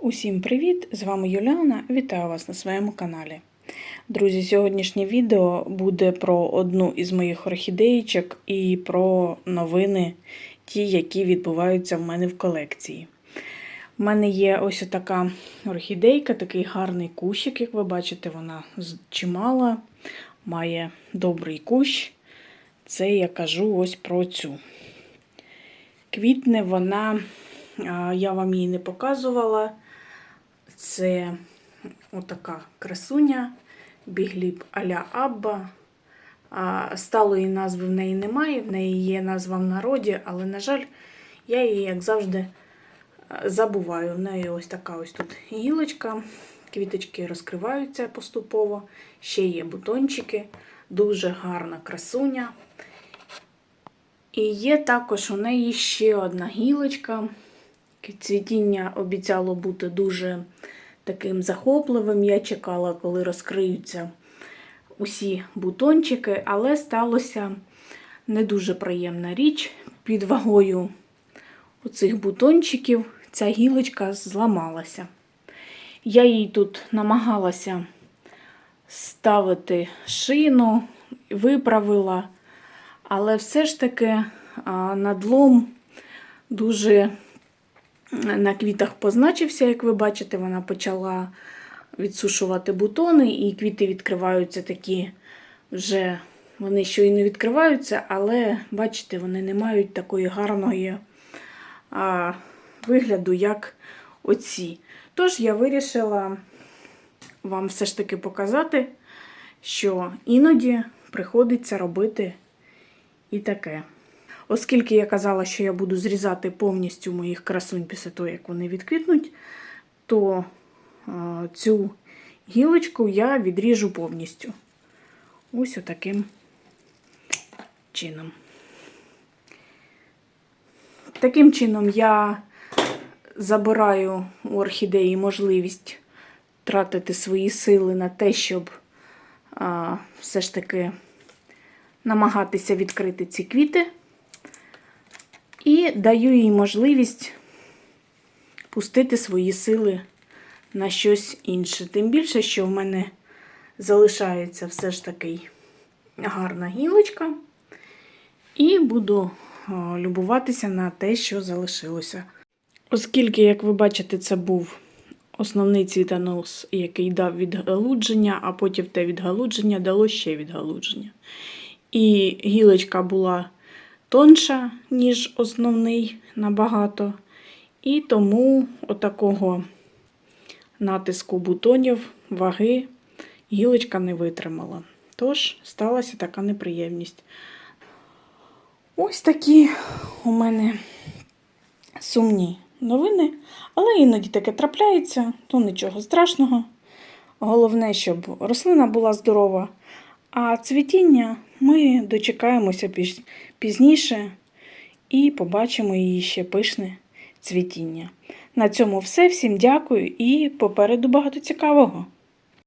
Усім привіт! З вами Юліана. Вітаю вас на своєму каналі. Друзі, сьогоднішнє відео буде про одну із моїх орхідеїчок і про новини, ті, які відбуваються в мене в колекції. У мене є ось така орхідейка, такий гарний кущик, як ви бачите, вона чимала, має добрий кущ. Це я кажу ось про цю. Квітне вона, я вам її не показувала. Це отака красуня, бігліб аля Абба. Сталої назви в неї немає, в неї є назва в народі, але, на жаль, я її, як завжди, забуваю. В неї ось така ось тут гілочка, квіточки розкриваються поступово, ще є бутончики, дуже гарна красуня. І є також у неї ще одна гілочка. Цвітіння обіцяло бути дуже таким захопливим. Я чекала, коли розкриються усі бутончики, але сталося не дуже приємна річ. Під вагою оцих бутончиків ця гілочка зламалася. Я їй тут намагалася ставити шину, виправила, але все ж таки надлом дуже на квітах позначився, як ви бачите, вона почала відсушувати бутони, і квіти відкриваються такі вже, вони щойно відкриваються, але, бачите, вони не мають такої гарної а, вигляду, як оці. Тож я вирішила вам все ж таки показати, що іноді приходиться робити і таке. Оскільки я казала, що я буду зрізати повністю моїх красунь після того, як вони відквітнуть, то цю гілочку я відріжу повністю. Ось отаким чином. Таким чином я забираю у орхідеї можливість тратити свої сили на те, щоб а, все ж таки намагатися відкрити ці квіти. І даю їй можливість пустити свої сили на щось інше. Тим більше, що в мене залишається все ж таки гарна гілочка. І буду любуватися на те, що залишилося. Оскільки, як ви бачите, це був основний цвітонос, який дав відгалудження, а потім те відгалудження дало ще відгалудження. І гілочка була тонша, ніж основний набагато. І тому отакого натиску бутонів, ваги гілочка не витримала. Тож, сталася така неприємність. Ось такі у мене сумні новини, але іноді таке трапляється, то нічого страшного. Головне, щоб рослина була здорова, а цвітіння ми дочекаємося пізніше і побачимо її ще пишне цвітіння. На цьому все. Всім дякую і попереду багато цікавого.